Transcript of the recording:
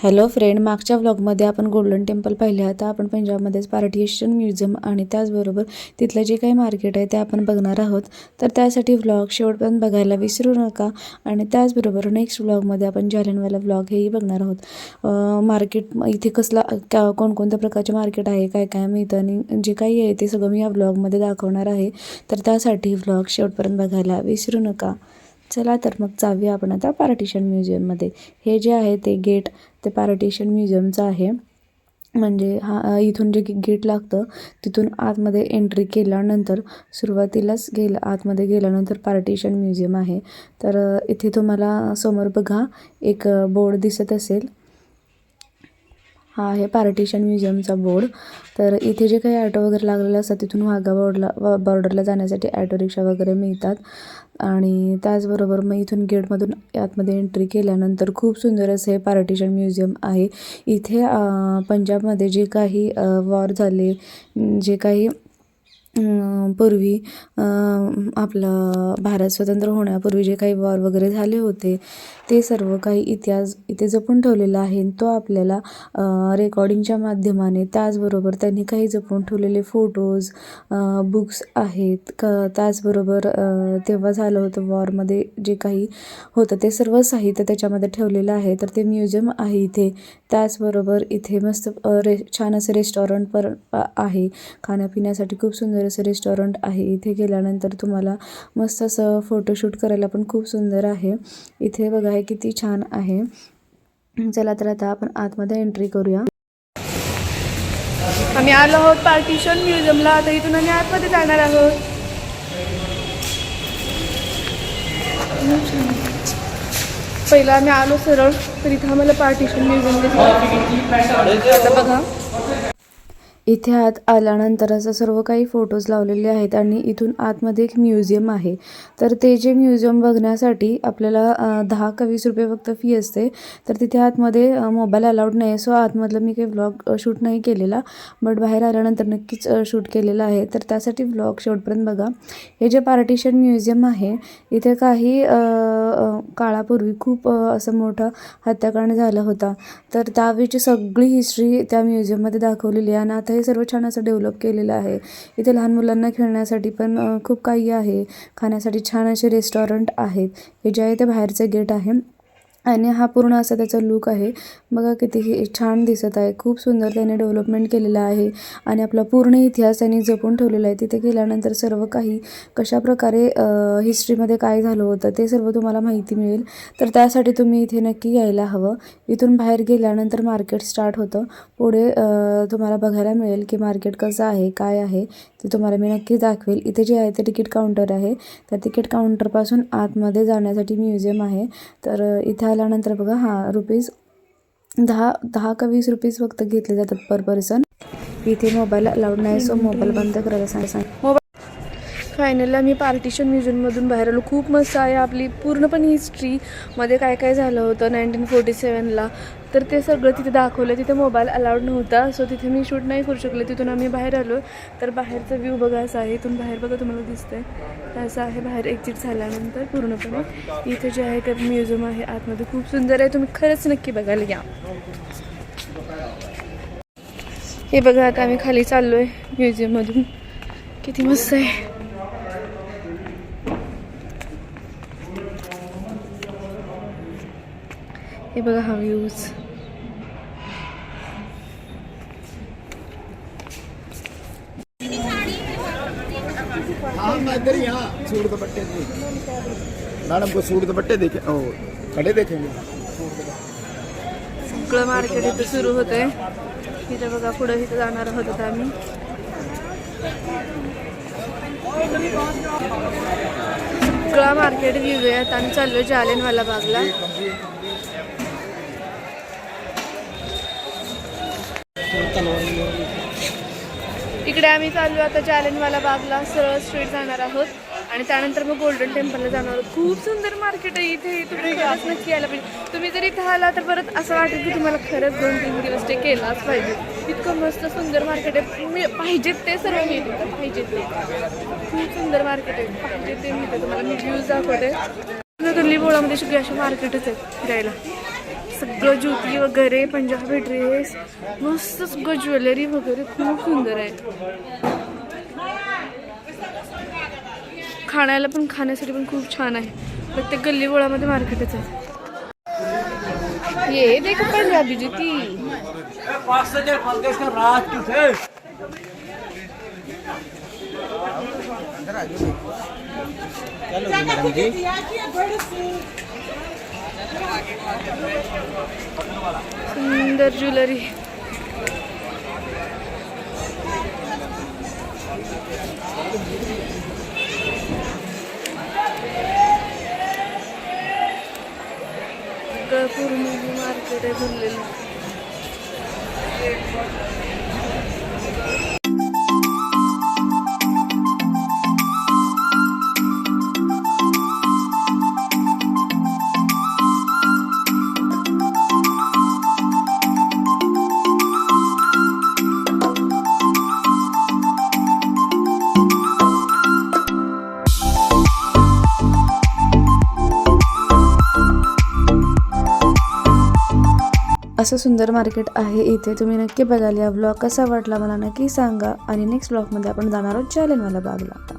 Hello friend मागच्या व्लॉगमध्ये आपण golden temple पाहिले. आता आपण पंजाबमध्येच पार्टिशन म्युझियम आणि त्याचबरोबर तिथलं जे काही मार्केट आहे ते आपण बघणार आहोत. तर त्यासाठी व्लॉग शेवटपर्यंत बघायला विसरू नका आणि त्याचबरोबर नेक्स्ट व्लॉगमध्ये आपण जालियनवाला व्लॉग हेही बघणार आहोत. मार्केट इथे कसला का कोणकोणत्या प्रकारचे मार्केट आहे काय काय मिळतं आणि जे काही आहे ते सगळं मी या व्लॉगमध्ये दाखवणार आहे. तर त्यासाठी व्लॉग शेवटपर्यंत बघायला विसरू नका. चला तर मग जाऊया आपण आता पार्टिशन म्युझियममध्ये. हे जे आहे ते गेट ते पार्टिशन म्युझियमचं आहे. म्हणजे हा इथून जे गेट लागतं तिथून आतमध्ये एंट्री केल्यानंतर सुरुवातीलाच गेलं आतमध्ये गेल्यानंतर पार्टिशन म्युझियम आहे. तर इथे तुम्हाला समोर बघा एक बोर्ड दिसत असेल. हा आहे पार्टिशन म्युझियमचा बोर्ड. तर इथे जे काही ॲटो वगैरे लागलेले असतात तिथून वाघा बॉर्डला बॉर्डरला जाण्यासाठी ॲटो रिक्षा वगैरे मिळतात. आणि त्याचबरोबर मग इथून गेटमधून आतमध्ये एंट्री केल्यानंतर खूप सुंदर असं हे पार्टिशन म्युझियम आहे. इथे पंजाबमध्ये जे काही वॉर झाले जे काही पूर्वी आपलं भारत स्वतंत्र होण्यापूर्वी जे काही वॉर वगैरे झाले होते ते सर्व काही इतिहास इथे जपून ठेवलेला आहे. तो आपल्याला रेकॉर्डिंगच्या माध्यमाने त्याचबरोबर त्यांनी काही जपून ठेवलेले फोटोज बुक्स आहेत. क त्याचबरोबर तेव्हा झालं होतं वॉरमध्ये जे काही होतं ते सर्व साहित्य त्याच्यामध्ये ठेवलेलं आहे. तर ते म्युझियम आहे इथे. त्याचबरोबर इथे मस्त रे छान असं रेस्टॉरंट पर आहे. खाण्यापिण्यासाठी खूप सुंदर असं रेस्टॉरंट आहे. इथे गेल्यानंतर तुम्हाला मस्त असं फोटोशूट करायला पण खूप सुंदर आहे. इथे बघा हे किती छान आहे. चला तर आता आपण आतमध्ये एंट्री करूया. आम्ही आलो आहोत पार्टिशन म्युझियमला आता इथून आम्ही आतमध्ये जाणार आहोत. पहिला आम्ही आलो सरळ तर इथं आम्हाला पार्टिशन म्युझियम आता बघा. इथे आत आल्यानंतर असं सर्व काही फोटोज लावलेले आहेत आणि इथून आतमध्ये एक म्युझियम आहे. तर ते जे म्युझियम बघण्यासाठी आपल्याला दहा का वीस रुपये फक्त फी असते. तर तिथे आतमध्ये मोबाईल अलाउड नाही. सो आतमधलं मी काही व्लॉग शूट नाही केलेला. बट बाहेर आल्यानंतर नक्कीच शूट केलेला आहे. तर त्यासाठी व्लॉग शेवटपर्यंत बघा. हे जे पार्टिशन म्युझियम आहे इथे काही काळापूर्वी खूप असं मोठं हत्याकांड झालं होता. तर त्यावेळीची सगळी हिस्ट्री त्या म्युझियममध्ये दाखवलेली आहे. आणि आता हे सर्व छान असं डेव्हलप केलेलं आहे. इथे लहान मुलांना खेळण्यासाठी पण खूप काही आहे. खाण्यासाठी छान असे रेस्टॉरंट आहेत. हे जे आहे ते बाहेरचं गेट आहे. आणि हा पूर्ण असा त्याचा लुक आहे. बघा कितीही छान दिसत आहे. खूप सुंदर त्याने डेव्हलपमेंट केलेलं आहे आणि आपला पूर्ण इतिहास त्यांनी जपून ठेवलेला आहे. तिथे गेल्यानंतर सर्व काही कशाप्रकारे हिस्ट्रीमध्ये काय झालं होतं ते सर्व तुम्हाला माहिती मिळेल. तर त्यासाठी तुम्ही इथे नक्की यायला हवं. इथून बाहेर गेल्यानंतर मार्केट स्टार्ट होतं. पुढे तुम्हाला बघायला मिळेल की मार्केट कसं आहे काय आहे ते तुम्हाला मी नक्की दाखवेल. इथे जे आहे ते तिकीट काउंटर आहे. त्या तिकीट काउंटरपासून आतमध्ये जाण्यासाठी म्युझियम आहे. तर इथे आल्यानंतर बघा हां रुपीज दहा दहा का वीस रुपीज फक्त घेतले जातात पर पर्सन इथे मोबाईल अलाउड नाही सो मोबाईल बंद करायला सांग सांग. फायनली आम्ही पार्टिशन म्युझियममधून बाहेर आलो. खूप मस्त आहे आपली पूर्णपणे हिस्ट्रीमध्ये काय काय झालं होतं नाईन्टीन फोर्टी सेवनला तर ते सगळं तिथे दाखवलं. तिथे मोबाईल अलाउड नव्हता. सो तिथे मी शूट नाही करू शकले. तिथून आम्ही बाहेर आलो. तर बाहेरचा व्ह्यू बघा असा आहे. इथून बाहेर बघा तुम्हाला दिसतंय. तर असं आहे बाहेर एक्झिट झाल्यानंतर पूर्णपणे. इथे जे आहे ते म्युझियम आहे. आतमध्ये खूप सुंदर आहे. तुम्ही खरंच नक्की बघायला या. हे बघा आता आम्ही खाली चाललो आहे म्युझियममधून किती मस्त आहे. हे बघा हा व्ह्यूज हाँ इधर ही यहाँ सूट दुपट्टे देख मैडम को सूट दुपट्टे देखे. ओ कड़े देखेंगे. सगळं मार्केट इथं सुरू होत आहे इथं बघा पुढं इथं जाणार आहोत आता आम्ही. सगळा मार्केट आता आम्ही चाललो जालियनवाला बागला. इकडे आम्ही चाललो आता जालियनवाला बागला. सरळ स्ट्रीट जाणार आहोत. आणि त्यानंतर मग गोल्डन टेम्पलला जाणार आहोत. खूप सुंदर मार्केट आहे इथे. तुम्ही खास नक्की यायला पाहिजे. तुम्ही जर इथं आला तर परत असं वाटेल की तुम्हाला खरंच दोन तीन दिवस स्टे केलाच पाहिजे. इतकं मस्त सुंदर मार्केट आहे. मी पाहिजेत ते सर्व मिळते पाहिजेत ते. खूप सुंदर मार्केट आहे. पाहिजे ते मिळते तुम्हाला मी व्ह्यूज दाखवते. दिल्ली बोळामध्ये सगळी अशी मार्केटच आहेत फिरायला. सगळं ज्योती वगैरे पंजाबी ड्रेस मस्त सगळं ज्वेलरी वगैरे खूप सुंदर आहे. खाण्याला पण खाण्यासाठी पण खूप छान आहे. प्रत्येक गल्ली बोळामध्ये मार्केटच आहे. ये देखो पंजाबी जुती सुंदर ज्वेलरी. पूर्ण मार्केट आहे भरलेलं. असं सुंदर मार्केट आहे इथे. तुम्ही नक्की बघाल. या व्लॉग कसा वाटला मला नक्की सांगा. आणि नेक्स्ट ब्लॉगमध्ये आपण जाणार आहोत जालियनवाला बागला